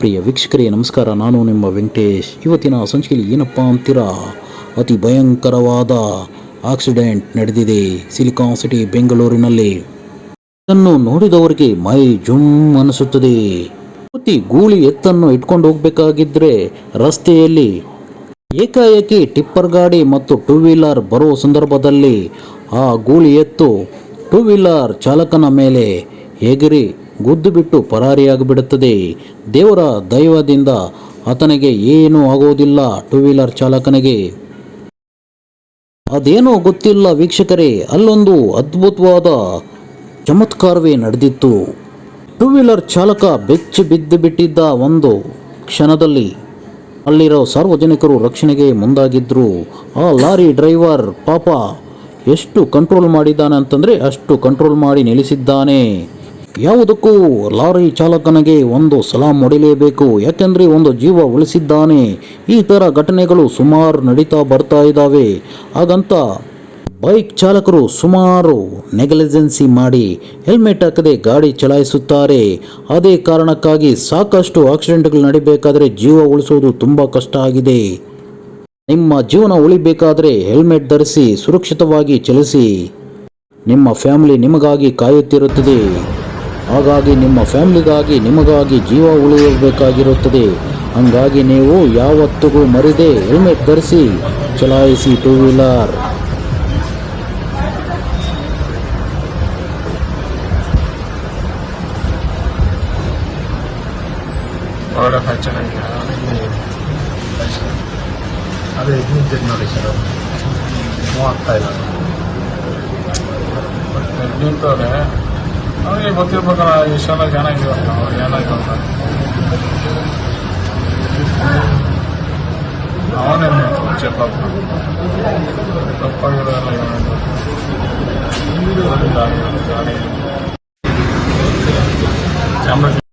ಪ್ರಿಯ ವೀಕ್ಷಕರೇ, ನಮಸ್ಕಾರ. ನಾನು ನಿಮ್ಮ ವೆಂಕಟೇಶ್. ಇವತ್ತಿನ ಸಂಚಿಕೆಯಲ್ಲಿ ಏನಪ್ಪ ಅಂತೀರಾ? ಅತಿ ಭಯಂಕರವಾದ ಆಕ್ಸಿಡೆಂಟ್ ನಡೆದಿದೆ ಸಿಲಿಕಾನ್ ಸಿಟಿ, ಬೆಂಗಳೂರಿನಲ್ಲಿ. ಇದನ್ನು ನೋಡಿದವರಿಗೆ ಮೈ ಜುಮ್ ಅನಿಸುತ್ತದೆ. ಪ್ರತಿ ಗೂಳಿ ಎತ್ತನ್ನು ಇಟ್ಕೊಂಡು ಹೋಗಬೇಕಾಗಿದ್ದರೆ ರಸ್ತೆಯಲ್ಲಿ ಏಕಾಏಕಿ ಟಿಪ್ಪರ್ ಗಾಡಿ ಮತ್ತು ಟೂ ವೀಲರ್ ಬರೋ ಸಂದರ್ಭದಲ್ಲಿ ಆ ಗೂಳಿ ಎತ್ತು ಟೂ ವೀಲರ್ ಚಾಲಕನ ಮೇಲೆ ಎಗರಿ ಗುದ್ದು ಬಿಟ್ಟು ಪರಾರಿಯಾಗಿಬಿಡುತ್ತದೆ. ದೇವರ ದೈವದಿಂದ ಆತನಿಗೆ ಏನೂ ಆಗುವುದಿಲ್ಲ ಟೂ ವೀಲರ್ ಚಾಲಕನಿಗೆ. ಅದೇನೋ ಗೊತ್ತಿಲ್ಲ ವೀಕ್ಷಕರೇ, ಅಲ್ಲೊಂದು ಅದ್ಭುತವಾದ ಚಮತ್ಕಾರವೇ ನಡೆದಿತ್ತು. ಟೂ ವೀಲರ್ ಚಾಲಕ ಬೆಚ್ಚಿ ಬಿದ್ದು ಬಿಟ್ಟಿದ್ದ ಒಂದು ಕ್ಷಣದಲ್ಲಿ ಅಲ್ಲಿರೋ ಸಾರ್ವಜನಿಕರು ರಕ್ಷಣೆಗೆ ಮುಂದಾಗಿದ್ದರು ಆ ಲಾರಿ ಡ್ರೈವರ್ ಪಾಪ ಎಷ್ಟು ಕಂಟ್ರೋಲ್ ಮಾಡಿದ್ದಾನೆ ಅಂತಂದರೆ ಅಷ್ಟು ಕಂಟ್ರೋಲ್ ಮಾಡಿ ನಿಲ್ಲಿಸಿದ್ದಾನೆ. ಯಾವುದಕ್ಕೂ ಲಾರಿ ಚಾಲಕನಿಗೆ ಒಂದು ಸಲಾಂ ಹೊಡಿಲೇಬೇಕು ಯಾಕೆಂದರೆ ಒಂದು ಜೀವ ಉಳಿಸಿದ್ದಾನೆ. ಈ ಥರ ಘಟನೆಗಳು ಸುಮಾರು ನಡೀತಾ ಬರ್ತಾ ಇದ್ದಾವೆ. ಹಾಗಂತ ಬೈಕ್ ಚಾಲಕರು ಸುಮಾರು ನೆಗ್ಲಿಜೆನ್ಸಿ ಮಾಡಿ ಹೆಲ್ಮೆಟ್ ಹಾಕದೆ ಗಾಡಿ ಚಲಾಯಿಸುತ್ತಾರೆ. ಅದೇ ಕಾರಣಕ್ಕಾಗಿ ಸಾಕಷ್ಟು ಆಕ್ಸಿಡೆಂಟ್ಗಳು ನಡಿಬೇಕಾದರೆ ಜೀವ ಉಳಿಸುವುದು ತುಂಬ ಕಷ್ಟ ಆಗಿದೆ. ನಿಮ್ಮ ಜೀವನ ಉಳಿಬೇಕಾದರೆ ಹೆಲ್ಮೆಟ್ ಧರಿಸಿ, ಸುರಕ್ಷಿತವಾಗಿ ಚಲಿಸಿ. ನಿಮ್ಮ ಫ್ಯಾಮಿಲಿ ನಿಮಗಾಗಿ ಕಾಯುತ್ತಿರುತ್ತದೆ. ಹಾಗಾಗಿ ನಿಮ್ಮ ಫ್ಯಾಮಿಲಿಗಾಗಿ ನಿಮಗಾಗಿ ಜೀವ ಉಳಿಯಬೇಕಾಗಿರುತ್ತದೆ ಹಂಗಾಗಿ ನೀವು ಯಾವತ್ತಿಗೂ ಮರಿದೆ ಹೆಲ್ಮೆಟ್ ಧರಿಸಿ ಚಲಾಯಿಸಿ ಟೂ ವೀಲರ್. ಅದೇ ಇದ್ದಿದ್ದು ನೋಡಿ ಸರ್ ಆಗ್ತಾ ಇಲ್ಲ ನಿಂತವ್ರೆ ನನಗೆ ಗೊತ್ತಿರ್ಬೇಕಾರ ಇಷ್ಟೆಲ್ಲ ಚೆನ್ನಾಗಿಲ್ಲ ಏನಾಯ್ತು ಅಂತ ಅವನೇ ಚೆಕ್ ಅಪ್ ತಪ್ಪಾಗಿರೋದೆಲ್ಲ ಏನಾಯ್ತು ಚಾಮರಾಜ